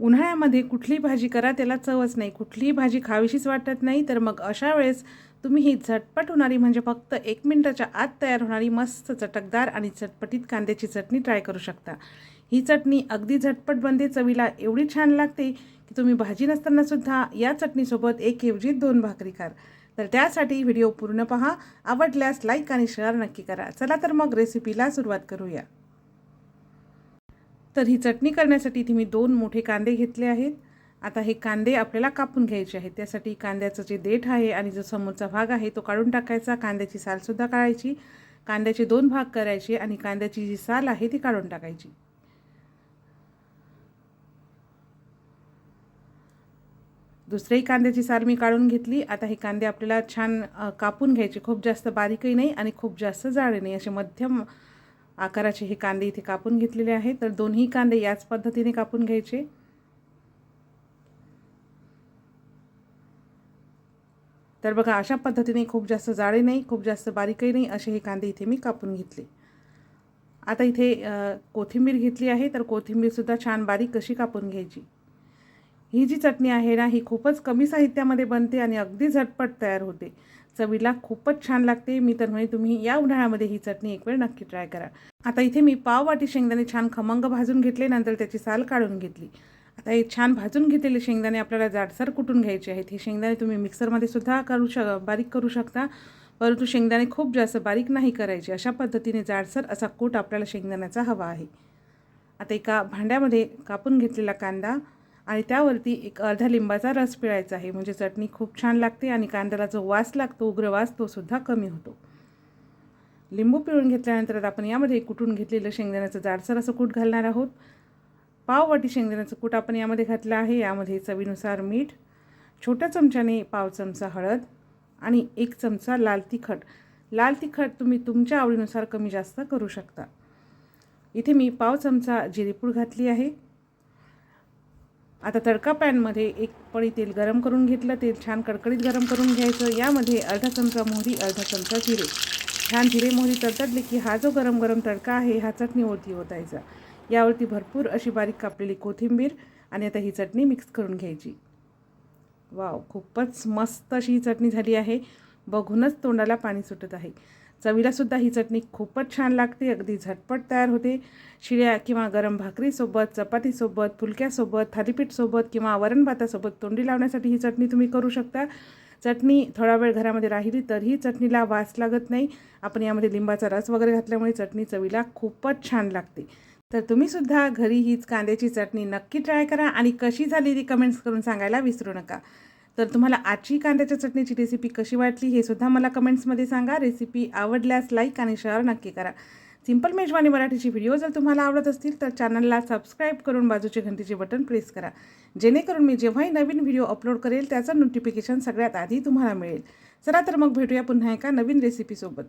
उन्हाळ्यामध्ये कुठली भाजी करा त्याला चवच नाही. कुठलीही भाजी खावीशीच वाटत नाही तर मग अशा वेळेस तुम्ही ही झटपट होणारी म्हणजे फक्त एक मिनटाच्या आत तयार होणारी मस्त चटकदार आणि चटपटीत कांद्याची चटणी ट्राय करू शकता. ही चटणी अगदी झटपट बनते चवीला एवढी छान लागते की तुम्ही भाजी नसतानासुद्धा या चटणीसोबत एक ऐवजी दोन भाकरी खाल तर त्यासाठी व्हिडिओ पूर्ण पहा आवडल्यास लाईक आणि शेअर नक्की करा. चला तर मग रेसिपीला सुरुवात करूया. तर ही चटणी करण्यासाठी इथे मी दोन मोठे कांदे घेतले आहेत. आता हे कांदे आपल्याला कापून घ्यायचे आहेत. त्यासाठी कांद्याचं जे देठ आहे आणि जो समोरचा भाग आहे तो काढून टाकायचा. कांद्याची सालसुद्धा काढायची. कांद्याचे दोन भाग करायचे आणि कांद्याची जी साल आहे ती काढून टाकायची. दुसऱ्याही कांद्याची साल मी काढून घेतली. आता हे कांदे आपल्याला छान कापून घ्यायचे. खूप जास्त बारीकही नाही आणि खूप जास्त जाडे नाही. असे मध्यम आकाराचे हे कांदे इथे कापून घेतलेले आहेत. तर दोन्ही कांदे याच पद्धतीने कापून घ्यायचे. तर बघा अशा पद्धतीने खूप जास्त जाळे नाही खूप जास्त बारीकही नाही असे हे कांदे इथे मी कापून घेतले. आता इथे कोथिंबीर घेतली आहे तर कोथिंबीरसुद्धा छान बारीक कशी कापून घ्यायची. ही जी चटणी आहे ना ही खूपच कमी साहित्यामध्ये बनते आणि अगदी झटपट तयार होते. चवीला खूपच छान लागते. मी तर म्हणे तुम्ही या उन्हाळ्यामध्ये ही चटणी एक वेळ नक्की ट्राय करा. आता इथे मी पाव वाटी शेंगदाणे छान खमंग भाजून घेतले नंतर त्याची साल काढून घेतली. आता हे छान भाजून घेतलेले शेंगदाणे आपल्याला जाडसर कुटून घ्यायचे आहेत? हे शेंगदाणे तुम्ही मिक्सरमध्ये सुद्धा करू शक बारीक करू शकता. परंतु शेंगदाणे खूप जास्त बारीक नाही करायचे. अशा पद्धतीने जाडसर असा कूट आपल्याला शेंगदाण्याचा हवा आहे. आता एका भांड्यामध्ये कापून घेतलेला कांदा आणि त्यावरती एक अर्धा लिंबाचा रस पिळायचा आहे. म्हणजे चटणी खूप छान लागते आणि कांद्याला जो वास लागतो उग्र वास तो सुद्धा कमी होतो. लिंबू पिळून घेतल्यानंतर आपण यामध्ये कुटून घेतलेलं शेंगदाण्याचं जाडसर असं कूट घालणार आहोत. पाव वाटी शेंगदाण्याचं कूट आपण यामध्ये घातलं आहे. यामध्ये चवीनुसार मीठ छोट्या चमच्याने पाव चमचा हळद आणि एक चमचा लाल तिखट. लाल तिखट तुम्ही तुमच्या आवडीनुसार कमी जास्त करू शकता. इथे मी पाव चमचा जिरेपूड घातली आहे. आता तडका पॅनमध्ये एक पळी तेल गरम करून घेतलं. तेल छान कडकडीत गरम करून घ्यायचं. यामध्ये अर्धा चमचा मोहरी अर्धा चमचा जिरे. छान जिरे मोहरी तडतडले की हा जो गरम गरम तडका आहे हा चटणीवरती ओतायचा. यावरती भरपूर अशी बारीक कापलेली कोथिंबीर आणि आता ही चटणी मिक्स करून घ्यायची. वाव खूपच मस्त अशी ही चटणी झाली आहे. बघूनच तोंडाला पाणी सुटत आहे. चवीलासुद्धा ही चटणी खूपच छान लागते. अगदी झटपट तयार होते. शिळ्या किंवा गरम भाकरीसोबत चपातीसोबत फुलक्यासोबत थालीपीठसोबत किंवा वरण भातासोबत तोंडी लावण्यासाठी ही चटणी तुम्ही करू शकता. चटणी थोडा वेळ घरामध्ये राहिली तरीही चटणीला वास लागत नाही. आपण यामध्ये लिंबाचा रस वगैरे घातल्यामुळे चटणी चवीला खूपच छान लागते. तर तुम्हीसुद्धा घरी हीच कांद्याची चटणी नक्की ट्राय करा आणि कशी झाली ती कमेंट्स करून सांगायला विसरू नका. तर तुम्हाला आजची कांद्याच्या चटणीची रेसिपी कशी वाटली हे सुद्धा मला कमेंट्समध्ये सांगा. रेसिपी आवडल्यास लाईक आणि शेअर नक्की करा. सिंपल मेजवानी मराठीची व्हिडिओ जर तुम्हाला आवडत असतील तर चॅनलला सबस्क्राईब करून बाजूचे घंटीचे बटन प्रेस करा. जेणेकरून मी जेव्हाही नवीन व्हिडिओ अपलोड करेल त्याचं नोटिफिकेशन सगळ्यात आधी तुम्हाला मिळेल. चला तर मग भेटूया पुन्हा एका नवीन रेसिपीसोबत.